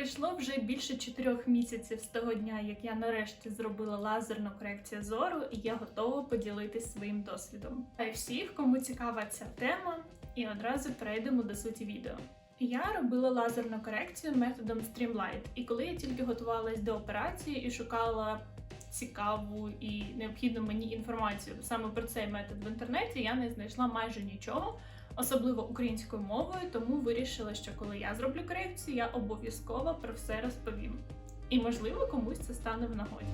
Пройшло вже більше чотирьох місяців з того дня, як я нарешті зробила лазерну корекцію зору, і я готова поділитись своїм досвідом. А всіх, кому цікава ця тема, і одразу перейдемо до суті відео. Я робила лазерну корекцію методом Streamlight, і коли я тільки готувалась до операції і шукала цікаву і необхідну мені інформацію саме про цей метод в інтернеті, я не знайшла майже нічого, особливо українською мовою, тому вирішила, що коли я зроблю корекцію, я обов'язково про все розповім. І можливо комусь це стане в нагоді.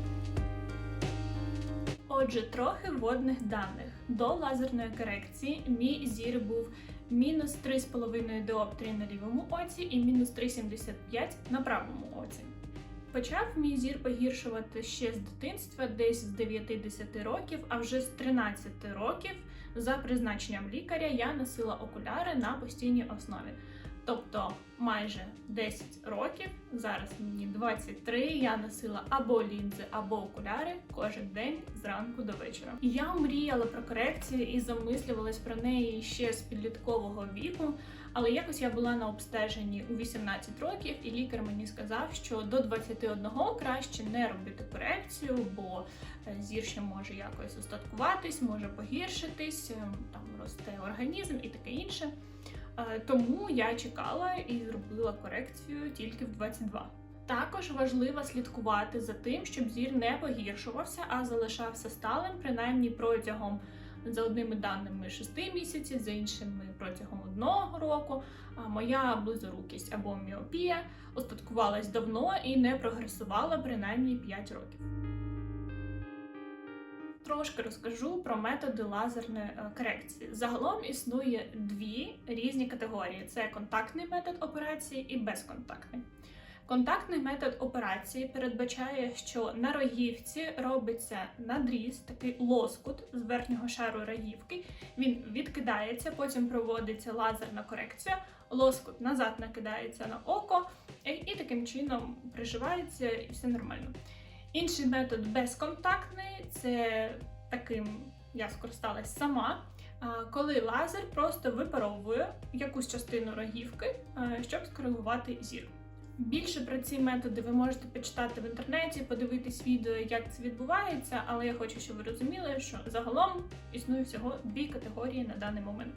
Отже, трохи вводних даних. До лазерної корекції мій зір був мінус 3,5 діоптрії на лівому оці і мінус 3,75 на правому оці. Почав мій зір погіршувати ще з дитинства, десь з 9-10 років, а вже з 13 років за призначенням лікаря я носила окуляри на постійній основі. Тобто майже 10 років, зараз мені 23, я носила або лінзи, або окуляри кожен день зранку до вечора. Я мріяла про корекцію і замислювалась про неї ще з підліткового віку, але якось я була на обстеженні у 18 років, і лікар мені сказав, що до 21 краще не робити корекцію, бо е, зір ще може якось устаткуватись, може погіршитись, ем, там росте організм і таке інше. Е, Тому я чекала і зробила корекцію тільки в 22. Також важливо слідкувати за тим, щоб зір не погіршувався, а залишався сталим, принаймні протягом за одними даними 6 місяців, за іншими протягом одного року. Моя близорукість або міопія устаткувалась давно і не прогресувала принаймні 5 років. Трошки розкажу про методи лазерної е, корекції. Загалом існує дві різні категорії: це контактний метод операції і безконтактний. Контактний метод операції передбачає, що на рогівці робиться надріз, такий лоскут з верхнього шару рогівки. Він відкидається, потім проводиться лазерна корекція, лоскут назад накидається на око, і, і таким чином приживається і все нормально. Інший метод безконтактний це таким я скористалась сама. Коли лазер просто випаровує якусь частину рогівки, щоб скоригувати зір. Більше про ці методи ви можете почитати в інтернеті, подивитись відео, як це відбувається, але я хочу, щоб ви розуміли, що загалом існує всього дві категорії на даний момент.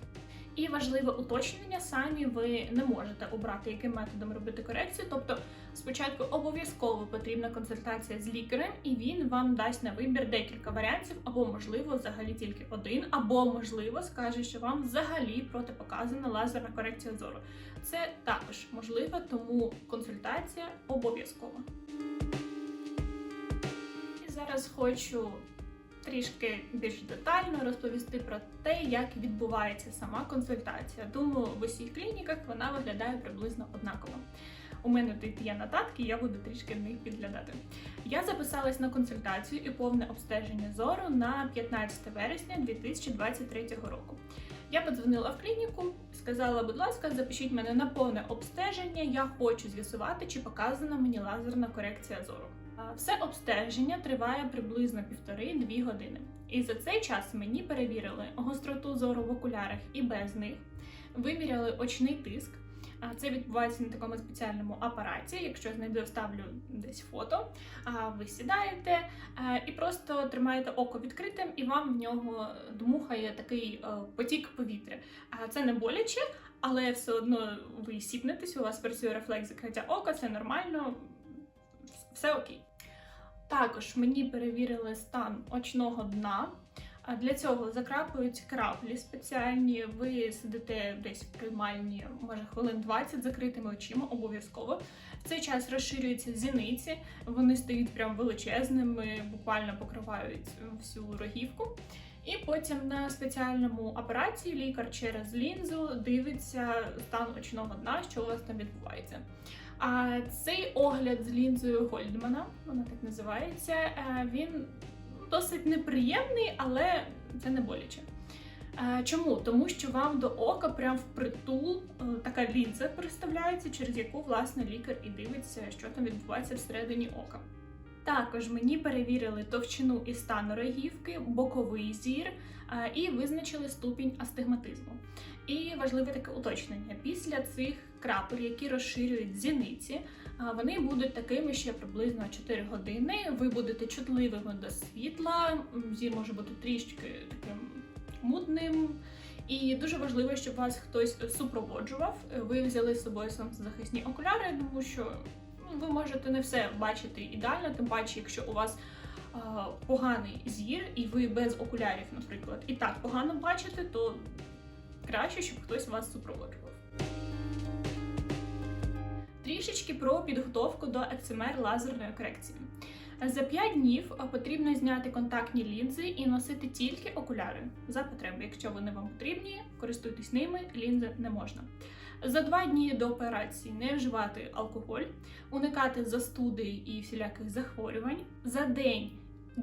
І важливе уточнення: самі ви не можете обрати, яким методом робити корекцію. Тобто, спочатку обов'язково потрібна консультація з лікарем, і він вам дасть на вибір декілька варіантів, або, можливо, взагалі тільки один, або, можливо, скаже, що вам взагалі протипоказана лазерна корекція зору. Це також можливо, тому консультація обов'язкова. І зараз хочу трішки більш детально розповісти про те, як відбувається сама консультація. Думаю, в усіх клініках вона виглядає приблизно однаково. У мене тут є нотатки, я буду трішки в них підглядати. Я записалась на консультацію і повне обстеження зору на 15 вересня 2023 року. Я подзвонила в клініку, сказала, будь ласка, запишіть мене на повне обстеження. Я хочу з'ясувати, чи показана мені лазерна корекція зору. Все обстеження триває приблизно півтори-дві години. І за цей час мені перевірили гостроту зору в окулярах і без них, виміряли очний тиск. Це відбувається на такому спеціальному апараті. Якщо знайду, вставлю десь фото. Ви сідаєте і просто тримаєте око відкритим, і вам в нього дмухає такий е, потік повітря. А Це не боляче, але все одно ви сіпнетесь, у вас працює рефлекс закриття ока, це нормально, все окей. Також мені перевірили стан очного дна. Для цього закрапують краплі спеціальні. Ви сидите десь в приймальні, може хвилин 20 закритими очима, обов'язково. В цей час розширюються зіниці, вони стають прям величезними, буквально покривають всю рогівку. І потім на спеціальному апараті лікар через лінзу дивиться стан очного дна, що у вас там відбувається. А цей огляд з лінзою Гольдмана, вона так називається, е, він досить неприємний, але це не боляче. Е, Чому? Тому що вам до ока прям впритул е, така лінза представляється, через яку власне лікар і дивиться, що там відбувається всередині ока. Також мені перевірили товщину і стан рогівки, боковий зір і визначили ступінь астигматизму. І важливе таке уточнення: після цих крапель, які розширюють зіниці, Вони будуть такими ще приблизно 4 години. Ви будете чутливими до світла, зір може бути трішки таким мутним. І дуже важливо, щоб вас хтось супроводжував. Ви взяли з собою сонцезахисні окуляри, тому що ну, ви можете не все бачити ідеально, тим паче, якщо у вас поганий зір, і ви без окулярів, наприклад, і так погано бачите, то краще, щоб хтось вас супроводжував. Трішечки про підготовку до ексемер лазерної корекції. За 5 днів потрібно зняти контактні лінзи і носити тільки окуляри за потреби. Якщо вони вам потрібні, користуйтесь ними, лінзи не можна. За 2 дні до операції не вживати алкоголь, уникати застуди і всіляких захворювань. За день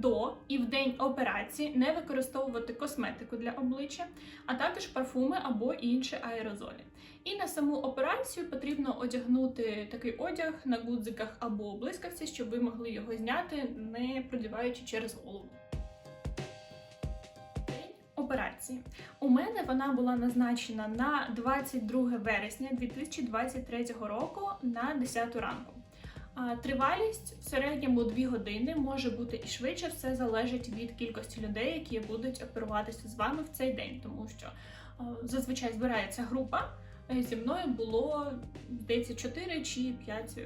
до і в день операції не використовувати косметику для обличчя, а також парфуми або інші аерозолі. І на саму операцію потрібно одягнути такий одяг на гудзиках або блискавці, щоб ви могли його зняти, не продіваючи через голову. Операції. У мене вона була назначена на 22 вересня 2023 року на 10 ранку. Тривалість в середньому 2 години може бути і швидше. Все залежить від кількості людей, які будуть оперуватися з вами в цей день, тому що зазвичай збирається група. Е, Зі мною було здається 4 чи 5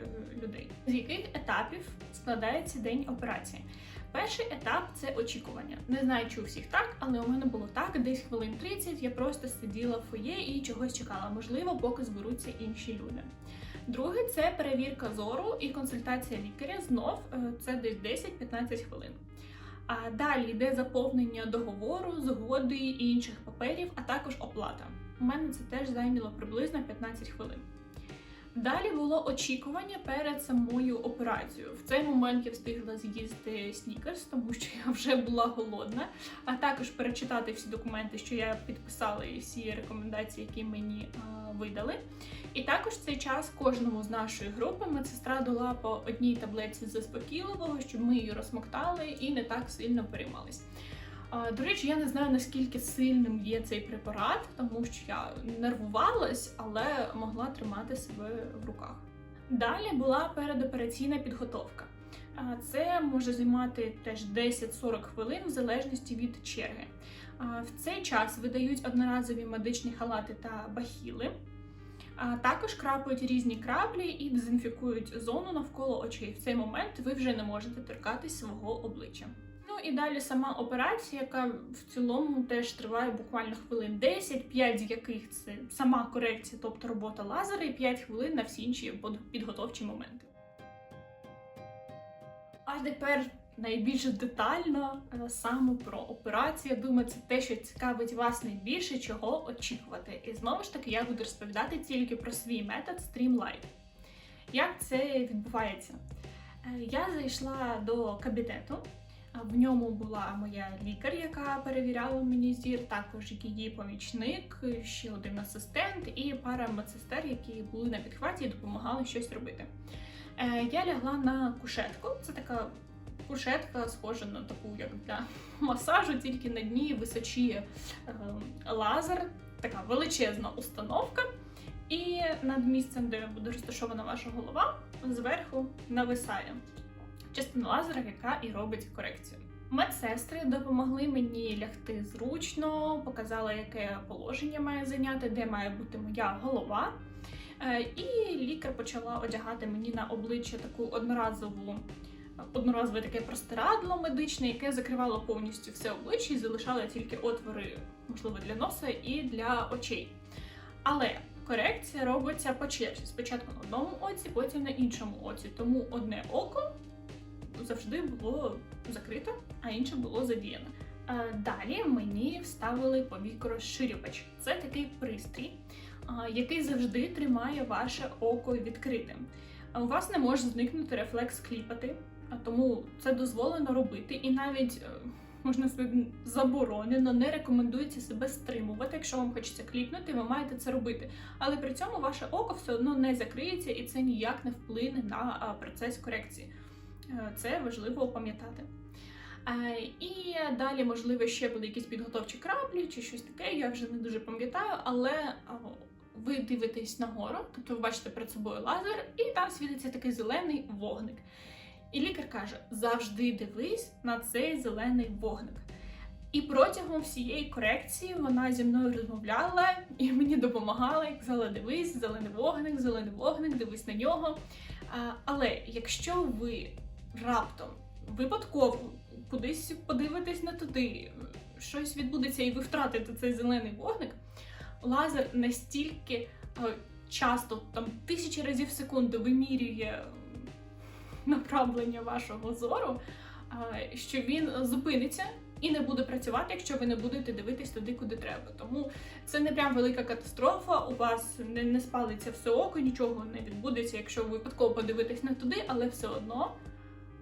людей. З яких етапів складається день операції? Перший етап це очікування. Не знаю, чи у всіх так, але у мене було так. Десь хвилин 30 я просто сиділа в фоє і чогось чекала. Можливо, поки зберуться інші люди. Другий це перевірка зору і консультація лікаря. Знов е, це десь 10-15 хвилин. А далі йде заповнення договору, згоди і інших паперів, а також оплата. У мене це теж зайняло приблизно 15 хвилин. Далі було очікування перед самою операцією. В цей момент я встигла з'їсти снікерс, тому що я вже була голодна, а також перечитати всі документи, що я підписала, і всі рекомендації, які мені а, видали. І також в цей час кожному з нашої групи медсестра дала по одній таблетці заспокійливого, щоб ми її розмоктали і не так сильно переймались. До речі, я не знаю наскільки сильним є цей препарат, тому що я нервувалась, але могла тримати себе в руках. Далі була передопераційна підготовка. Це може займати теж 10-40 хвилин в залежності від черги. В цей час видають одноразові медичні халати та бахіли. А також крапають різні краплі і дезінфікують зону навколо очей. В цей момент ви вже не можете торкатись свого обличчя. Ну і далі сама операція, яка в цілому теж триває буквально хвилин 10, 5 з яких це сама корекція, тобто робота лазера, і 5 хвилин на всі інші підготовчі моменти. А тепер найбільш детально е, саме про операцію. Думаю, це те, що цікавить вас найбільше, чого очікувати. І знову ж таки, я буду розповідати тільки про свій метод Streamlight. Як це відбувається? Е, Я зайшла до кабінету. В ньому була моя лікар, яка перевіряла мені зір, також її помічник, ще один асистент і пара медсестер, які були на підхваті і допомагали щось робити. Е, Я лягла на кушетку. Це така кушетка, схожа на таку, як для масажу, тільки на дні височіє е, лазер, така величезна установка. І над місцем, де буде розташована ваша голова, зверху нависає частина лазера, яка і робить корекцію. Медсестри допомогли мені лягти зручно, показали, яке положення має зайняти, де має бути моя голова. Е, І лікар почала одягати мені на обличчя таку одноразову, одноразове таке простирадло медичне, яке закривало повністю все обличчя і залишало тільки отвори, можливо, для носа і для очей. Але корекція робиться по черзі. Спочатку на одному оці, потім на іншому оці. Тому одне око завжди було закрите, а інше було задіяне. Е, Далі мені вставили повікорозширювач. Це такий пристрій, який завжди тримає ваше око відкритим. У вас не може зникнути рефлекс кліпати, тому це дозволено робити, і навіть е, можна сказати, заборонено, не рекомендується себе стримувати. Якщо вам хочеться кліпнути, ви маєте це робити. Але при цьому ваше око все одно не закриється, і це ніяк не вплине на процес корекції. Е, Це важливо пам'ятати. Е, І далі, можливо, ще були якісь підготовчі краплі чи щось таке, я вже не дуже пам'ятаю, але ви дивитесь нагору, тобто ви бачите перед собою лазер, і там світиться такий зелений вогник. І лікар каже: завжди дивись на цей зелений вогник. І протягом всієї корекції вона зі мною розмовляла і мені допомагала і казала: дивись, зелений вогник, зелений вогник, дивись на нього. Але якщо ви раптом випадково кудись подивитесь не туди, щось відбудеться, і ви втратите цей зелений вогник, лазер настільки е, часто, там тисячі разів в секунду вимірює направлення вашого зору, е, що він зупиниться. І не буде працювати, якщо ви не будете дивитись туди, куди треба. Тому це не прям велика катастрофа. У вас не, не спалиться все око, нічого не відбудеться, якщо ви випадково подивитесь не туди, але все одно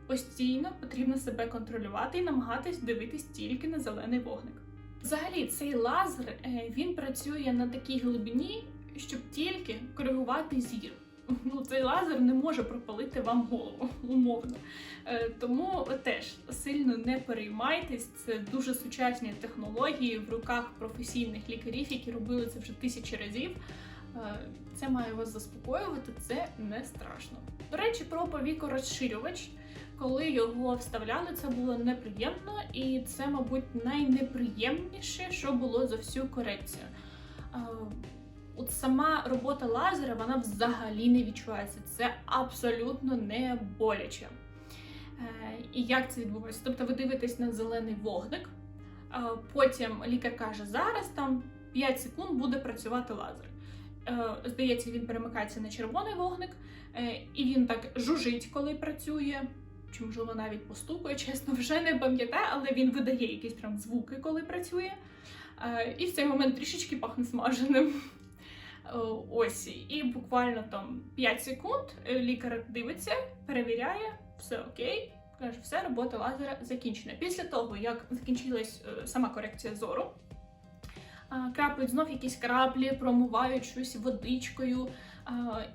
постійно потрібно себе контролювати і намагатись дивитись тільки на зелений вогник. Взагалі, цей лазер е, він працює на такій глибині, щоб тільки коригувати зір. Ну, цей лазер не може пропалити вам голову, умовно. Е, Тому теж сильно не переймайтесь. Це дуже сучасні технології в руках професійних лікарів, які робили це вже тисячі разів. Е, Це має вас заспокоювати, це не страшно. До речі, про повікорозширювач. Коли його вставляли, це було неприємно, і це, мабуть, найнеприємніше, що було за всю корекцію. Е, От сама робота лазера вона взагалі не відчувається. Це абсолютно не боляче. Е, І як це відбувається? Тобто ви дивитесь на зелений вогник, е, потім лікар каже, зараз там 5 секунд буде працювати лазер. Здається, він перемикається на червоний вогник, і він так жужить, коли працює. Чи можливо навіть постукує, чесно, вже не пам'ятаю, але він видає якісь прям звуки, коли працює. Е, І в цей момент трішечки пахне смаженим. Е, Ось, і буквально там 5 секунд е, лікар дивиться, перевіряє, все окей. Каже, все, робота лазера закінчена. Після того, як закінчилась сама корекція зору, крапають знов якісь краплі, промивають щось водичкою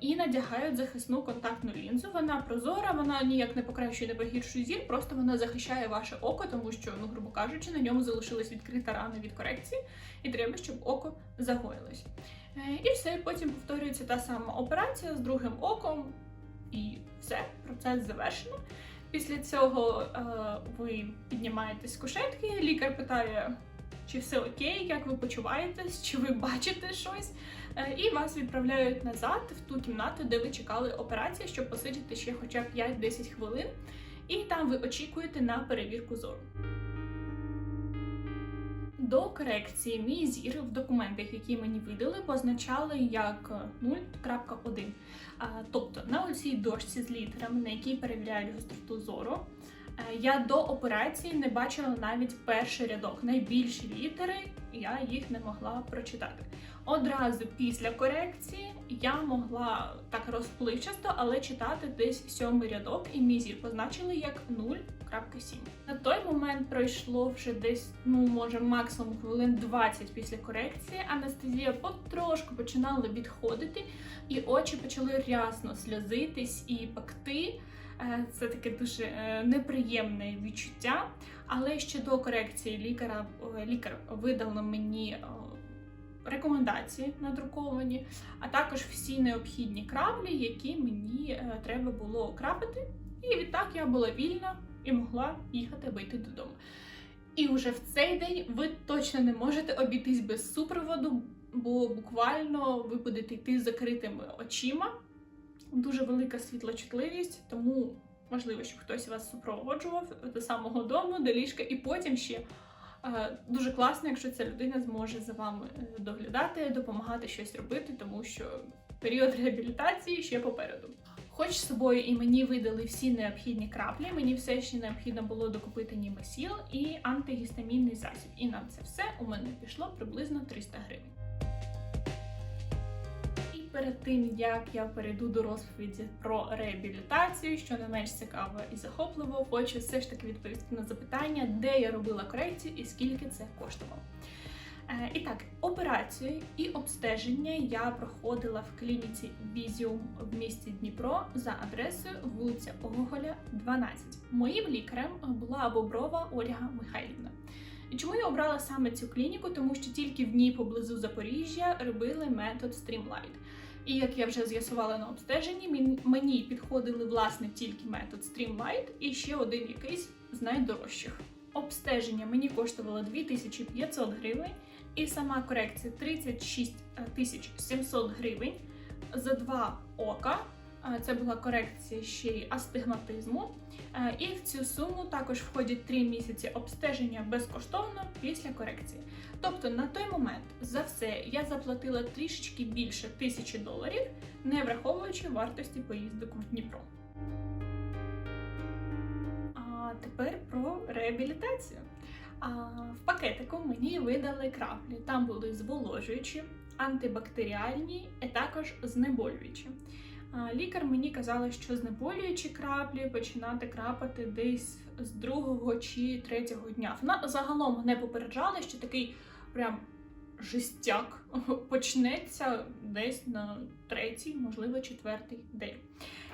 і надягають захисну контактну лінзу. Вона прозора, вона ніяк не покращує, не погіршує зір, просто вона захищає ваше око, тому що, ну, грубо кажучи, на ньому залишилась відкрита рана від корекції, і треба, щоб око загоїлось. Е, І все, потім повторюється та сама операція з другим оком, і все, процес завершено. Після цього е, ви піднімаєтесь з кушетки, лікар питає, чи все окей, як ви почуваєтесь, чи ви бачите щось. Е, і вас відправляють назад в ту кімнату, де ви чекали операції, щоб посидіти ще хоча б 5-10 хвилин. І там ви очікуєте на перевірку зору. До корекції мій зір в документах, які мені видали, позначали як 0.1. Тобто на оцій дошці з літерами, на якій перевіряють гостроту зору, я до операції не бачила навіть перший рядок. Найбільші літери я їх не могла прочитати. Одразу після корекції я могла так розпливчасто, але читати десь сьомий рядок, і мій зір позначили як 0.7. На той момент пройшло вже десь, ну може, максимум хвилин 20 після корекції. Анестезія потрошку починала відходити, і очі почали рясно сльозитись і пекти. Е, Це таке дуже е, неприємне відчуття. Але ще до корекції лікаря лікар видав мені рекомендації надруковані, а також всі необхідні краплі, які мені е, треба було крапити. І відтак я була вільна і могла їхати або йти додому. І вже в цей день ви точно не можете обійтись без супроводу, бо буквально ви будете йти з закритими очима. Дуже велика світлочутливість, тому можливо, щоб хтось вас супроводжував до самого дому, до ліжка, і потім ще е, дуже класно, якщо ця людина зможе за вами е, доглядати, допомагати щось робити, тому що період реабілітації ще попереду. Хоч з собою і мені видали всі необхідні краплі, мені все ще необхідно було докупити німесіл і антигістамінний засіб. І на це все у мене пішло приблизно 300 гривень. Перед тим як я перейду до розповіді про реабілітацію, що не менш цікаво і захопливо, хочу все ж таки відповісти на запитання, де я робила корекцію і скільки це коштувало. Е, І так, операцію і обстеження я проходила в клініці Візіум в місті Дніпро за адресою вулиця Гоголя, 12. Моїм лікарем була Боброва Ольга Михайлівна. Чому я обрала саме цю клініку? Тому що тільки в ній поблизу Запоріжжя робили метод Streamlight. І як я вже з'ясувала на обстеженні, мені підходили власне тільки метод Streamlight і ще один якийсь з найдорожчих. Обстеження мені коштувало 2500 гривень, і сама корекція 36 тисяч 700 гривень за два ока. Це була корекція ще й астигматизму. Е, І в цю суму також входять 3 місяці обстеження безкоштовно після корекції. Тобто на той момент за все я заплатила трішечки більше тисячі доларів, не враховуючи вартості поїздок в Дніпро. А тепер про реабілітацію. А, в пакетику мені видали краплі. Там були зволожуючі, антибактеріальні, і також знеболюючі. Лікар мені казала, що знеболюючі краплі починати крапати десь з другого чи третього дня. Вона загалом не попереджала, що такий прям жестяк почнеться десь на третій, можливо, четвертий день.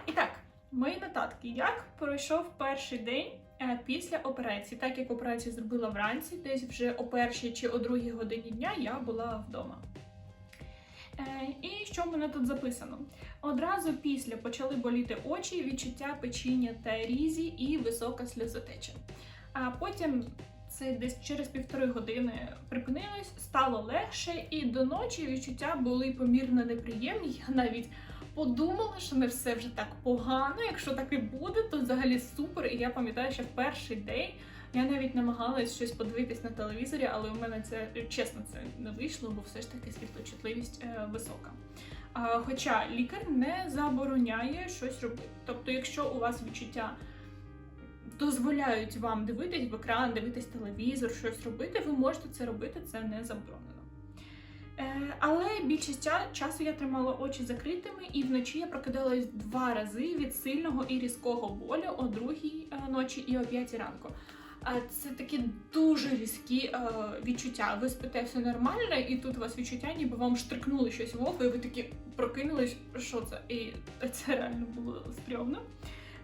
І так, мої нотатки. Як пройшов перший день е, після операції? Так як операцію зробила вранці, десь вже о першій чи о другій годині дня я була вдома. Е, І що в мене тут записано? Одразу після почали боліти очі, відчуття печіння та різі і висока сльозотеча. А потім це десь через півтори години припинилось, стало легше, і до ночі відчуття були помірно неприємні. Я навіть подумала, що не все вже так погано. Якщо так і буде, то взагалі супер. І я пам'ятаю, що в перший день я навіть намагалась щось подивитись на телевізорі, але у мене це чесно це не вийшло, бо все ж таки світлочутливість е, висока. А, Хоча лікар не забороняє щось робити. Тобто, якщо у вас відчуття дозволяють вам дивитись в екран, дивитись телевізор, щось робити, ви можете це робити, це не заборонено. Е, але більшість часу я тримала очі закритими, і вночі я прокидалась два рази від сильного і різкого болю о другій е, ночі і о п'ятій ранку. А Це такі дуже різкі е, відчуття. Ви спите все нормально, і тут у вас відчуття, ніби вам штрикнули щось в око, і ви такі прокинулись, що це? І це реально було стрьомно.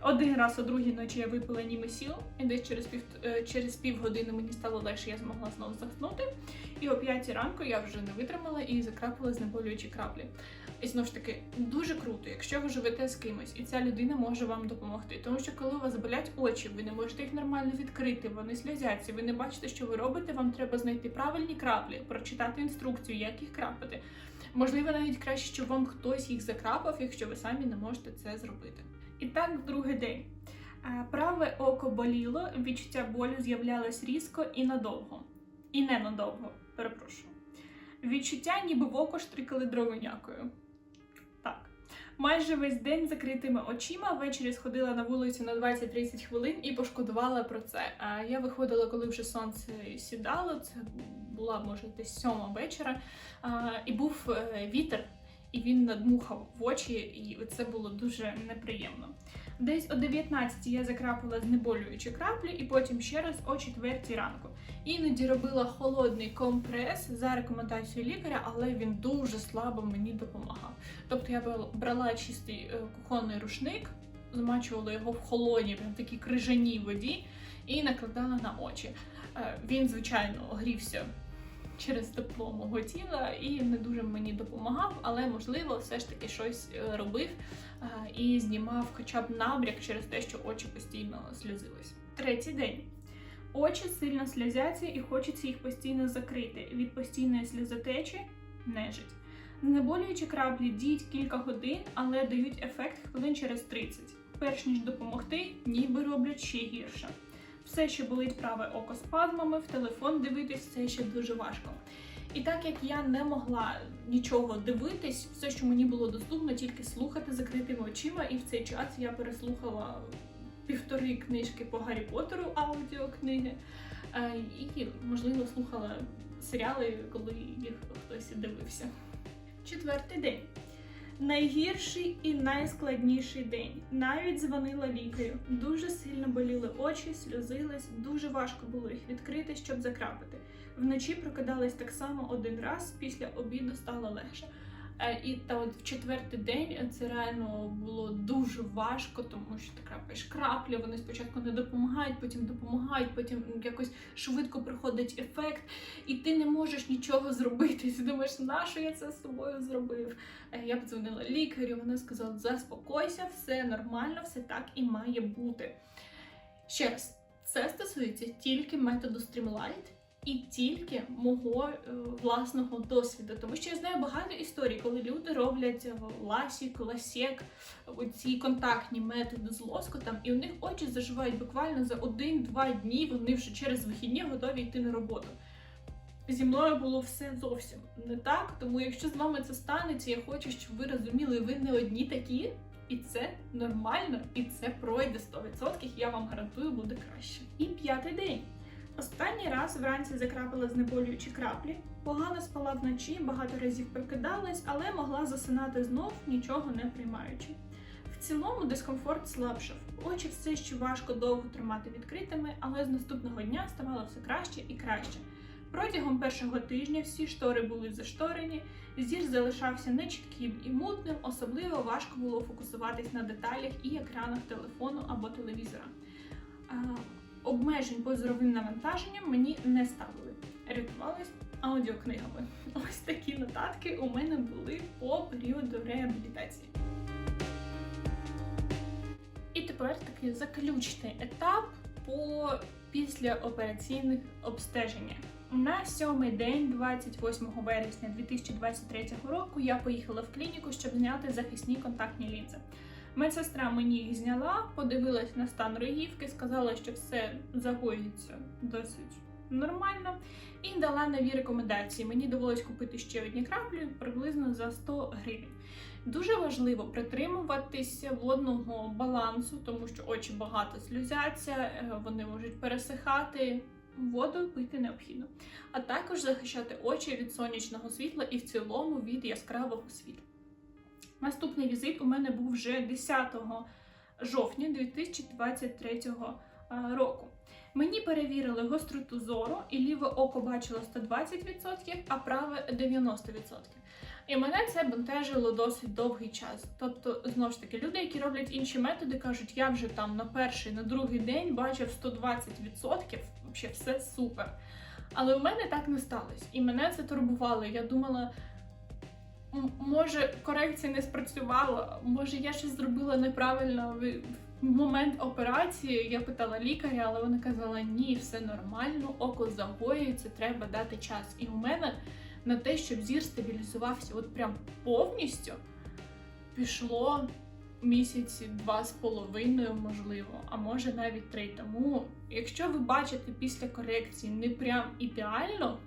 Один раз о другій ночі я випила німесіл, і десь через пів е, через півгодини мені стало легше, я змогла знову заснути. І о п'ятій ранку я вже не витримала і закрапила знеболюючі краплі. І знову ж таки дуже круто, якщо ви живете з кимось, і ця людина може вам допомогти. Тому що коли у вас болять очі, ви не можете їх нормально відкрити, вони сльозяться, ви не бачите, що ви робите. Вам треба знайти правильні краплі, прочитати інструкцію, як їх крапати. Можливо, навіть краще, щоб вам хтось їх закрапав, якщо ви самі не можете це зробити. І так, в другий день. Е, Праве око боліло, відчуття болю з'являлось різко і надовго. І ненадовго, перепрошую. Відчуття, ніби в око штрикали дровинякою. Так. Майже весь день закритими очима ввечері сходила на вулицю на 20-30 хвилин і пошкодувала про це. А я виходила, коли вже сонце сідало. Це була може десь сьома вечора, і був е, вітер, і він надмухав в очі, і це було дуже неприємно. Десь о 19 я закрапила знеболюючі краплі, і потім ще раз о 4 ранку. Іноді робила холодний компрес за рекомендацією лікаря, але він дуже слабо мені допомагав. Тобто я бра- брала чистий е, кухонний рушник, змачувала його в холодній, прям такій крижаній воді, і накладала на очі. Е, Він, звичайно, грівся через тепло мого тіла і не дуже мені допомагав, але можливо все ж таки щось е, робив е, і знімав хоча б набряк через те, що очі постійно сльозились. Третій день. Очі сильно сльозяться і хочеться їх постійно закрити. Від постійної сльозотечі нежить. Знеболюючі краплі діють кілька годин, але дають ефект хвилин через 30. Перш ніж допомогти, ніби роблять ще гірше. Все, що болить праве око спазмами, в телефон дивитись, це ще дуже важко. І так як я не могла нічого дивитись, все, що мені було доступно, тільки слухати закритими очима, і в цей час я переслухала півтори книжки по Гаррі Поттеру, аудіокниги, е, і, можливо, слухала серіали, коли їх хтось дивився. Четвертий день. Найгірший і найскладніший день. Навіть дзвонила лікарю. Дуже сильно боліли очі, сльозились, дуже важко було їх відкрити, щоб закрапити. Вночі прокидалась так само один раз, після обіду стало легше. Е, І та от в четвертий день це реально було дуже важко, тому що ти крапаєш краплі, вони спочатку не допомагають, потім допомагають, потім якось швидко приходить ефект, і ти не можеш нічого зробити. Ти думаєш, на що я це з собою зробив? Е, Я подзвонила лікарю, вона сказала, заспокойся, все нормально, все так і має бути. Ще раз, це стосується тільки методу Streamlight і тільки мого е, власного досвіду. Тому що я знаю багато історій, коли люди роблять е, ласік, ласек, ці контактні методи з лоскотом, і у них очі заживають буквально за один-два дні. Вони вже через вихідні готові йти на роботу. Зі мною було все зовсім не так. Тому, якщо з вами це станеться, я хочу, щоб ви розуміли, ви не одні такі, і це нормально, і це пройде 100%, Я вам гарантую, буде краще. І п'ятий день. Останній раз вранці закрапила знеболюючі краплі, погано спала вночі, багато разів прокидалась, але могла засинати знов, нічого не приймаючи. В цілому дискомфорт слабшав. Очі все ще важко довго тримати відкритими, але з наступного дня ставало все краще і краще. Протягом першого тижня всі штори були зашторені, зір залишався нечітким і мутним, особливо важко було фокусуватись на деталях і екранах телефону або телевізора. Обмежень по зоровим навантаженням мені не ставили. Рятувалась аудіокнигами. Ось такі нотатки у мене були по періоду реабілітації. І тепер такий заключний етап по післяопераційних обстеженнях. На сьомий день, 28 вересня 2023 року, я поїхала в клініку, щоб зняти захисні контактні лінзи. Медсестра мені їх зняла, подивилась на стан рогівки, сказала, що все загоїться досить нормально, і дала нові рекомендації. Мені довелось купити ще одні краплі приблизно за 100 гривень. Дуже важливо притримуватися водного балансу, тому що очі багато сльозяться, е, вони можуть пересихати. Воду пити необхідно, а також захищати очі від сонячного світла і в цілому від яскравого світла. Наступний візит у мене був вже 10 жовтня 2023 року. Мені перевірили гостроту зору, і ліве око бачило 120%, а праве 90%. І мене це бентежило досить довгий час. Тобто, знову ж таки, люди, які роблять інші методи, кажуть, я вже там на перший, на другий день бачив 120%, взагалі все супер. Але в мене так не сталося. І мене це турбувало. Я думала, може, корекція не спрацювала, може, я щось зробила неправильно в момент операції. Я питала лікаря, але вона казала, ні, все нормально, око загоюється, треба дати час. І у мене на те, щоб зір стабілізувався, от прям повністю пішло місяці два з половиною, можливо, а може навіть три. Тому, якщо ви бачите після корекції не прям ідеально,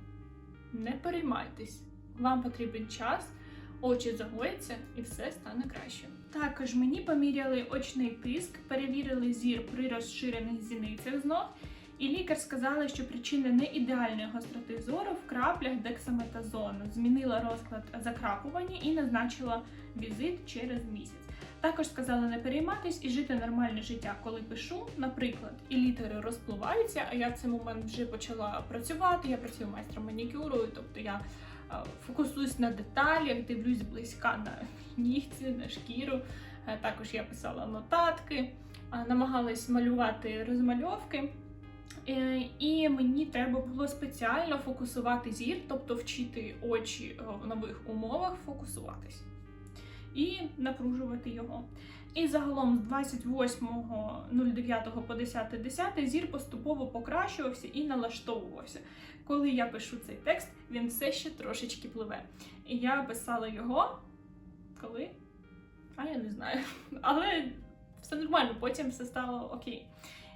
не переймайтесь. Вам потрібен час, очі загояться і все стане краще. Також мені поміряли очний тиск, перевірили зір при розширених зіницях знов. І лікар сказала, що причина не ідеальної гостроти зору в краплях дексаметазону. Змінила розклад закрапування і назначила візит через місяць. Також сказала не перейматись і жити нормальне життя, коли пишу, наприклад, і літери розпливаються. А я в цей момент вже почала працювати. Я працюю майстром манікюру, тобто я фокусуюсь на деталях, дивлюсь близька на нігті, на шкіру. Е, Також я писала нотатки, намагалась малювати розмальовки. Е, І мені треба було спеціально фокусувати зір, тобто вчити очі е, в нових умовах фокусуватись і напружувати його. І загалом з 28.09 по 10.10 зір поступово покращувався і налаштовувався. Коли я пишу цей текст, він все ще трошечки пливе. І я писала його коли? А я не знаю. Але все нормально, потім все стало окей.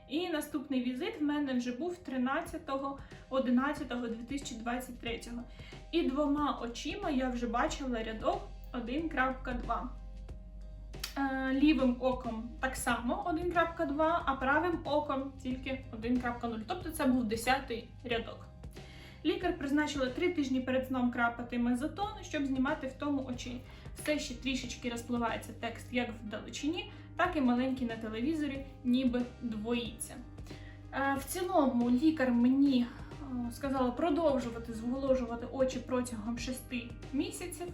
І наступний візит в мене вже був 13.11.2023. І двома очима я вже бачила рядок 1.2. Е, Лівим оком так само 1.2, а правим оком тільки 1.0. Тобто це був 10 рядок. Лікар призначила 3 тижні перед сном крапати мезотон, щоб знімати в тому очі. Все ще трішечки розпливається текст як в далечині, так і маленький на телевізорі, ніби двоїться. Е, В цілому лікар мені е, сказала продовжувати зволожувати очі протягом 6 місяців.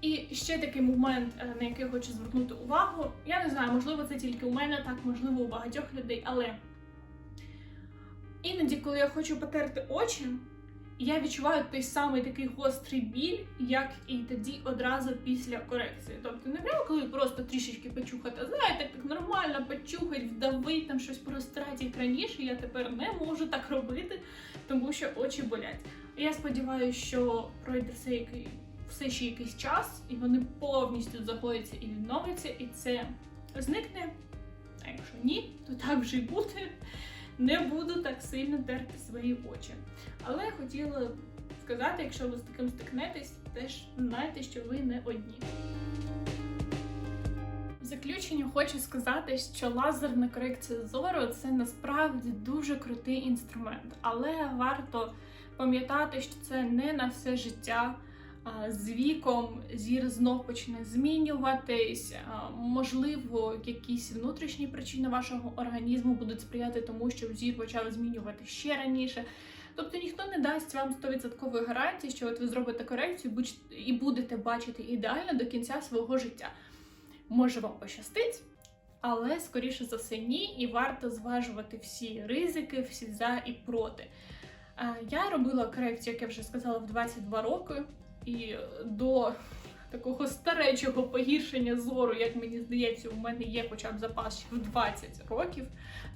І ще такий момент, е, на який хочу звернути увагу. Я не знаю, можливо, це тільки у мене так, можливо, у багатьох людей, але іноді, коли я хочу потерти очі, я відчуваю той самий такий гострий біль, як і тоді одразу після корекції. Тобто не прямо коли просто трішечки почухати, а знаєте, так нормально почухать, вдавить, там щось простирати, як раніше. Я тепер не можу так робити, тому що очі болять. Я сподіваюся, що пройде все який все ще якийсь час, і вони повністю загояться і відновляться, і це зникне. А якщо ні, то так вже й буде. Не буду так сильно терти свої очі. Але хотіла сказати, якщо ви з таким стикнетесь, теж знайте, що ви не одні. В заключення хочу сказати, що лазерна корекція зору це насправді дуже крутий інструмент, але варто пам'ятати, що це не на все життя. З віком зір знов почне змінюватись. Можливо, якісь внутрішні причини вашого організму будуть сприяти тому, що зір почав змінювати ще раніше. Тобто ніхто не дасть вам 100% гарантії, що от ви зробите корекцію і будете бачити ідеально до кінця свого життя. Може вам пощастить, але скоріше за все ні, і варто зважувати всі ризики, всі за і проти. Я робила корекцію, як я вже сказала, в 22 роки, і до такого старечого погіршення зору, як мені здається, у мене є хоча б запас ще в 20 років.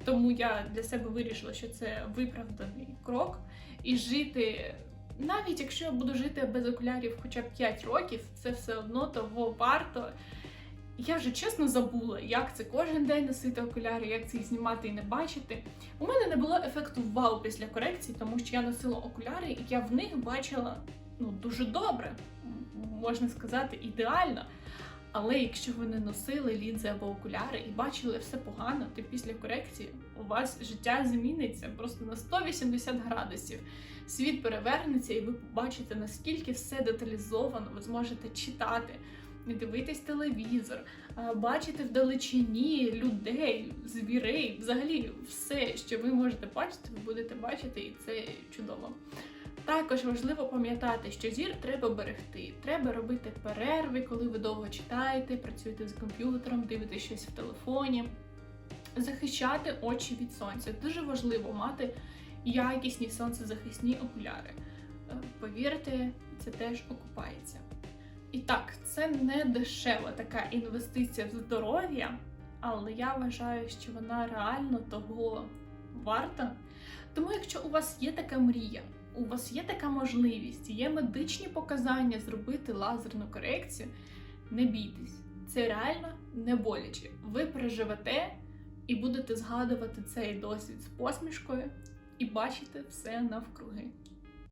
Тому я для себе вирішила, що це виправданий крок. І жити, навіть якщо я буду жити без окулярів хоча б 5 років, це все одно того варто. Я вже чесно забула, як це кожен день носити окуляри, як це їх знімати і не бачити. У мене не було ефекту вау після корекції, тому що я носила окуляри, і я в них бачила ну, дуже добре, можна сказати, ідеально. Але якщо ви не носили лінзи або окуляри і бачили все погано, то після корекції у вас життя зміниться просто на 180 градусів. Світ перевернеться, і ви побачите, наскільки все деталізовано, ви зможете читати, дивитись телевізор, бачити вдалечині людей, звірей, взагалі все, що ви можете бачити, ви будете бачити, і це чудово. Також важливо пам'ятати, що зір треба берегти. Треба робити перерви, коли ви довго читаєте, працюєте з комп'ютером, дивитесь щось в телефоні. Захищати очі від сонця. Дуже важливо мати якісні сонцезахисні окуляри. Е, Повірте, це теж окупається. І так, це не дешева така інвестиція в здоров'я, але я вважаю, що вона реально того варта. Тому, якщо у вас є така мрія, у вас є така можливість, є медичні показання зробити лазерну корекцію, не бійтесь, це реально не боляче. Ви переживете і будете згадувати цей досвід з посмішкою і бачите все навкруги.